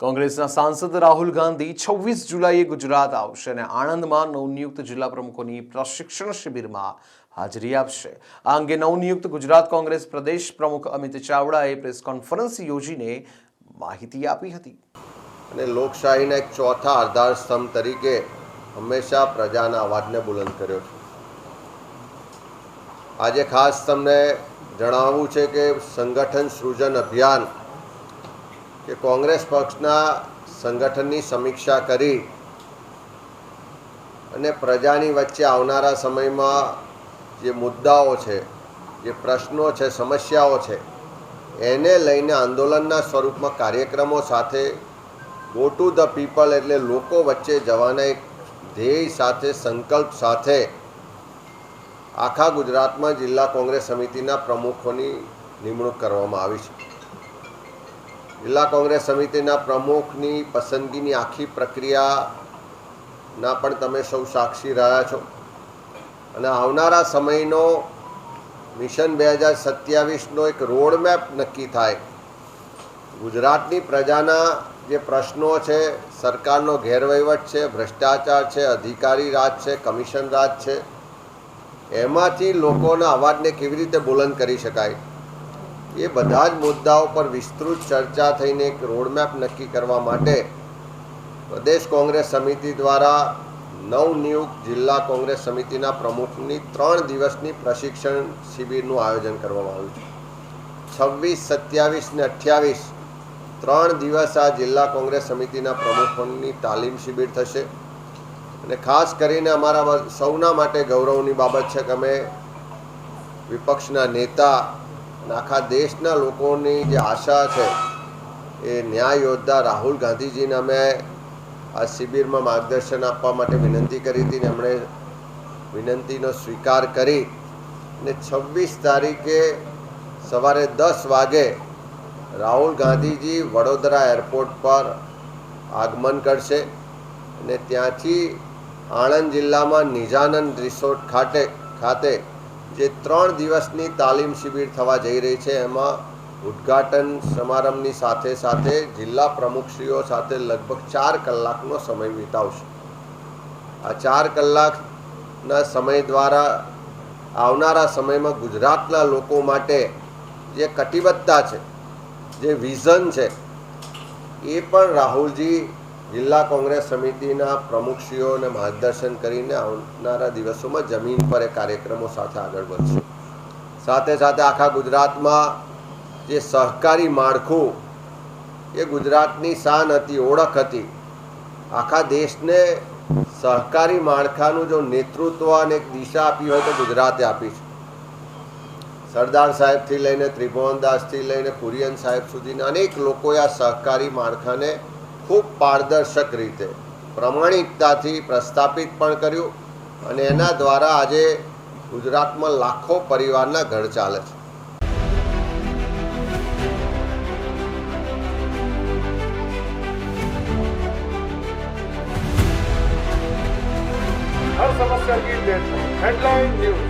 કોંગ્રેસના સાંસદ રાહુલ ગાંધી છવ્વીસ જુલાઈએ ગુજરાત આવશે અને આણંદમાં નવનિયુક્ત જિલ્લા પ્રમુખોની પ્રશિક્ષણ શિબિરમાં હાજરી આપશે. આ અંગે નવનિયુક્ત ગુજરાત કોંગ્રેસ પ્રદેશ પ્રમુખ અમિત ચાવડાએ પ્રેસ કોન્ફરન્સ યોજીને માહિતી આપી હતી. અને લોકશાહીના એક ચોથા આધાર સ્તંભ તરીકે હંમેશા પ્રજાના અવાજને બુલંદ કર્યો છે. આજે ખાસ તમને જણાવવું છે કે સંગઠન સૃજન અભિયાન કે કોંગ્રેસ પક્ષના સંગઠનની સમીક્ષા કરી અને પ્રજાની વચ્ચે આવનારા સમયમાં જે મુદ્દાઓ છે, જે પ્રશ્નો છે, સમસ્યાઓ છે, એને લઈને આંદોલનના સ્વરૂપમાં કાર્યક્રમો સાથે ગો ટુ ધ પીપલ એટલે લોકો વચ્ચે જવાના એક ધ્યેય સાથે, સંકલ્પ સાથે આખા ગુજરાતમાં જિલ્લા કોંગ્રેસ સમિતિના પ્રમુખોની નિમણૂક કરવામાં આવી છે. જિલ્લા કોંગ્રેસ સમિતિના પ્રમુખની પસંદગીની આખી પ્રક્રિયાના પણ તમે સૌ સાક્ષી રહ્યા છો. અને આવનારા સમયનો મિશન બે હજાર સત્યાવીસનો એક રોડમેપ નક્કી થાય. ગુજરાતની પ્રજાના જે પ્રશ્નો છે, સરકારનો ગેરવહીવટ છે, ભ્રષ્ટાચાર છે, અધિકારી રાજ છે, કમિશન રાજ છે એમાંથી લોકોના અવાજને કેવી રીતે બુલંદ કરી શકાય? એ બધા જ મુદ્દાઓ પર વિસ્તૃત ચર્ચા થઈને એક રોડમેપ નક્કી કરવા માટે પ્રદેશ કોંગ્રેસ સમિતિ દ્વારા નવનિયુક્ત જિલ્લા કોંગ્રેસ સમિતિના પ્રમુખની ત્રણ દિવસની પ્રશિક્ષણ શિબિરનું આયોજન કરવામાં આવ્યું છે. છવ્વીસ, સત્યાવીસ ને અઠ્યાવીસ ત્રણ દિવસ આ જિલ્લા કોંગ્રેસ સમિતિના પ્રમુખોની તાલીમ શિબિર થશે. અને ખાસ કરીને અમારા સૌના માટે ગૌરવની બાબત છે કે અમે વિપક્ષના નેતા અને આખા દેશના લોકોની જે આશા છે એ ન્યાય યોદ્ધા રાહુલ ગાંધીજીને અમે આ શિબિરમાં માર્ગદર્શન આપવા માટે વિનંતી કરી હતી ને એમણે વિનંતીનો સ્વીકાર કરી. અને છવ્વીસ તારીખે સવારે દસ વાગે રાહુલ ગાંધીજી વડોદરા એરપોર્ટ પર આગમન કરશે અને ત્યાંથી આણંદ જિલ્લામાં નિજાનંદ રિસોર્ટ ખાતે ખાતે જે ત્રણ દિવસની તાલીમ શિબિર થવા જઈ રહી છે, એમાં ઉદ્ઘાટન સમારંભની સાથે સાથે જિલ્લા પ્રમુખશ્રીઓ સાથે લગભગ ચાર કલાકનો સમય વિતાવશે. આ ચાર કલાકના સમય દ્વારા આવનારા સમયમાં ગુજરાતના લોકો માટે જે કટિબદ્ધતા છે, જે વિઝન છે, એ પણ રાહુલજી જિલ્લા કોંગ્રેસ સમિતિના પ્રમુખશ્રીઓને માર્ગદર્શન કરીને આવનારા દિવસોમાં જમીન પર એ કાર્યક્રમો સાથે આગળ વધશે. સાથે સાથે આખા ગુજરાતમાં જે સહકારી માળખું, એ ગુજરાતની શાન હતી, ઓળખ હતી, આખા દેશને સહકારી માળખાનું જો નેતૃત્વ અને એક દિશા આપી હોય તો ગુજરાતે આપી છે. સરદાર સાહેબથી લઈને ત્રિભુવનદાસથી લઈને કુરિયન સાહેબ સુધીના અનેક લોકોએ આ સહકારી માળખાને ખૂબ પારદર્શક રીતે, પ્રમાણિકતાથી પ્રસ્થાપિત પણ કર્યું અને એના દ્વારા આજે ગુજરાતમાં લાખો પરિવારના ઘર ચાલે છે. Headline news